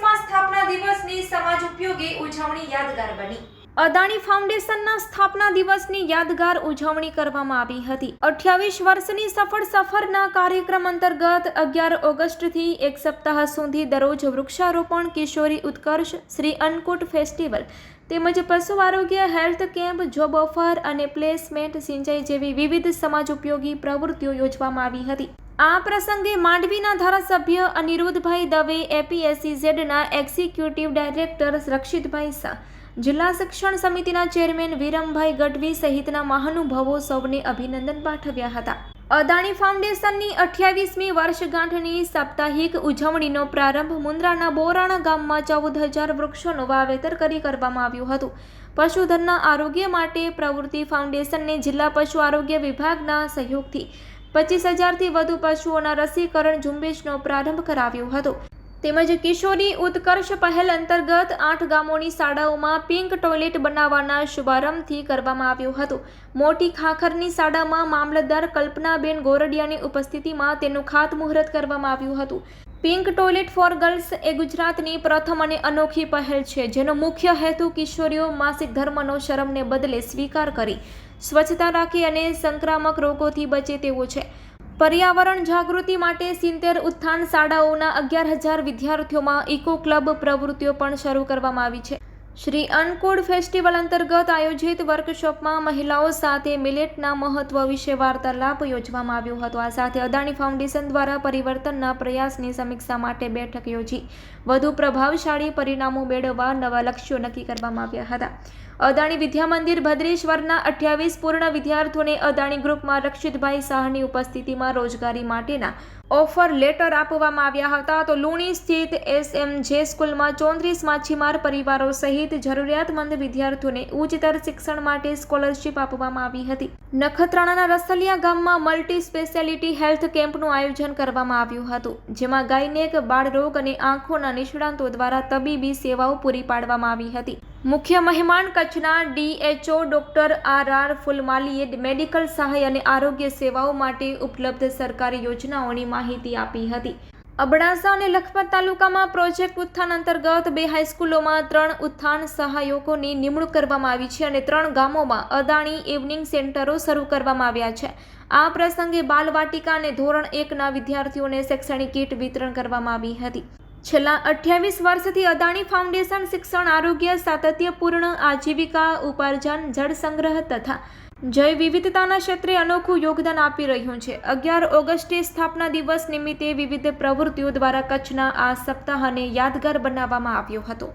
માં સ્થાપના દિવસની સમાજ ઉપયોગી ઉજવણી યાદગાર બની. અદાણી ફાઉન્ડેશનના સ્થાપના દિવસની યાદગાર ઉજવણી કરવામાં આવી હતી. અઠ્યાવીસ વર્ષની સફળ સફરના કાર્યક્રમ અંતર્ગત અગિયાર ઓગસ્ટથી એક સપ્તાહ સુધી દરરોજ વૃક્ષારોપણ, કિશોરી ઉત્કર્ષ, શ્રી અન્નકૂટ ફેસ્ટિવલ તેમજ પશુ આરોગ્ય હેલ્થ કેમ્પ, જોબ ઓફર અને પ્લેસમેન્ટ સિંચાઈ જેવી વિવિધ સમાજ ઉપયોગી પ્રવૃત્તિઓ યોજવામાં આવી હતી. આ પ્રસંગે માંડવીના ધારાસભ્ય અનિરુદ્ધભાઈ દવે, એપીએસસી ઝેડના એક્ઝિક્યુટિવ ડાયરેક્ટર રક્ષિતભાઈ શાહ જિલ્લા શિક્ષણ સમિતિના ચેરમેન વિરમભાઈ ગઢવી સહિતના મહાનુભાવો સૌને અભિનંદન પાઠવ્યા હતા. અદાણી ફાઉન્ડેશનની અઠ્યાવીસમી વર્ષગાંઠની સાપ્તાહિક ઉજવણીનો પ્રારંભ મુન્દ્રાના બોરાણા ગામમાં ચૌદ હજાર વૃક્ષોનું વાવેતર કરી કરવામાં આવ્યું હતું. પશુધનના આરોગ્ય માટે પ્રવૃત્તિ ફાઉન્ડેશનને જિલ્લા પશુ આરોગ્ય વિભાગના સહયોગથી પચીસ હજારથી વધુ પશુઓના રસીકરણ ઝુંબેશનો પ્રારંભ કરાવ્યો હતો. તેમજ કિશોરી ઉત્કર્ષ પહેલ અંતર્ગત આઠ ગામોની શાળાઓમાં પિંક ટોયલેટ બનાવવાના શુભારંભથી કરવામાં આવ્યું હતું. મોટી ખાખરની શાળામાં મામલતદાર કલ્પનાબેન ગોરડિયાની ઉપસ્થિતિમાં તેનું ખાતમુહૂર્ત કરવામાં આવ્યું હતું. પિંક ટોયલેટ ફોર ગર્લ્સ એ ગુજરાતની પ્રથમ અને અનોખી પહેલ છે, જેનો મુખ્ય હેતુ કિશોરીઓ માસિક ધર્મનો શરમને બદલે સ્વીકાર કરી, સ્વચ્છતા રાખી અને સંક્રામક રોગોથી બચે તેવો છે. પર્યાવરણ જાગૃતિ માટે સિત્તેર ઉત્થાન શાળાઓના અગિયાર હજાર વિદ્યાર્થીઓમાં ઇકો ક્લબ પ્રવૃત્તિઓ પણ શરૂ કરવામાં આવી છે. શ્રી અન્નકૂટ ફેસ્ટિવલ અંતર્ગત આયોજિત વર્કશોપમાં મહિલાઓ સાથે મિલેટના મહત્વ વિશે વાર્તાલાપ યોજવામાં આવ્યો હતો. આ સાથે અદાણી ફાઉન્ડેશન દ્વારા પરિવર્તનના પ્રયાસની સમીક્ષા માટે બેઠક યોજી. વધુ પ્રભાવશાળી પરિણામો મેળવવા નવા લક્ષ્યો નક્કી કરવામાં આવ્યા હતા. અદાણી વિદ્યા મંદિર ભદ્રેશ્વરના અઠ્યાવીસ પૂર્ણ વિદ્યાર્થીઓને અદાણી ગ્રુપમાં રક્ષિતભાઈ શાહની ઉપસ્થિતિમાં રોજગારી માટેના ઓફર લેટર આપવામાં આવ્યા હતા. તો લુણી સ્થિત એસએમજે સ્કૂલમાં ચોત્રીસ માછીમાર પરિવારો સહિત જરૂરિયાતમંદ વિદ્યાર્થીઓને ઉચ્ચતર શિક્ષણ માટે સ્કોલરશીપ આપવામાં આવી હતી. નખત્રાણાના રસલિયા ગામમાં મલ્ટી સ્પેશિયાલિટી હેલ્થ કેમ્પનું આયોજન કરવામાં આવ્યું હતું, જેમાં ગાયનેક બાળરોગ અને આંખોના નિષ્ણાંતો દ્વારા તબીબી સેવાઓ પૂરી પાડવામાં આવી હતી. મુખ્ય મહેમાન કચ્છના ડીએચઓ ડોક્ટર આર આર ફુલમાલીએ મેડિકલ સહાય અને આરોગ્ય સેવાઓ માટે ઉપલબ્ધ સરકારી યોજનાઓની માહિતી આપી હતી. અબડાસા અને લખપત તાલુકામાં પ્રોજેક્ટ ઉત્થાન અંતર્ગત બે હાઈસ્કૂલોમાં ત્રણ ઉત્થાન સહાયકોની નિમણૂક કરવામાં આવી છે અને ત્રણ ગામોમાં અદાણી ઇવનિંગ સેન્ટરો શરૂ કરવામાં આવ્યા છે. આ પ્રસંગે બાલવાટિકા અને ધોરણ એકના વિદ્યાર્થીઓને શૈક્ષણિક કીટ વિતરણ કરવામાં આવી હતી. છેલ્લા અઠ્યાવીસ વર્ષથી અદાણી ફાઉન્ડેશન શિક્ષણ આરોગ્ય સાતત્યપૂર્ણ આજીવિકા ઉપાર્જન જળ સંગ્રહ તથા જૈવ વિવિધતાના ક્ષેત્રે અનોખું યોગદાન આપી રહ્યું છે. અગિયાર ઓગસ્ટે સ્થાપના દિવસ નિમિત્તે વિવિધ પ્રવૃત્તિઓ દ્વારા કચ્છના આ સપ્તાહને યાદગાર બનાવવામાં આવ્યો હતો.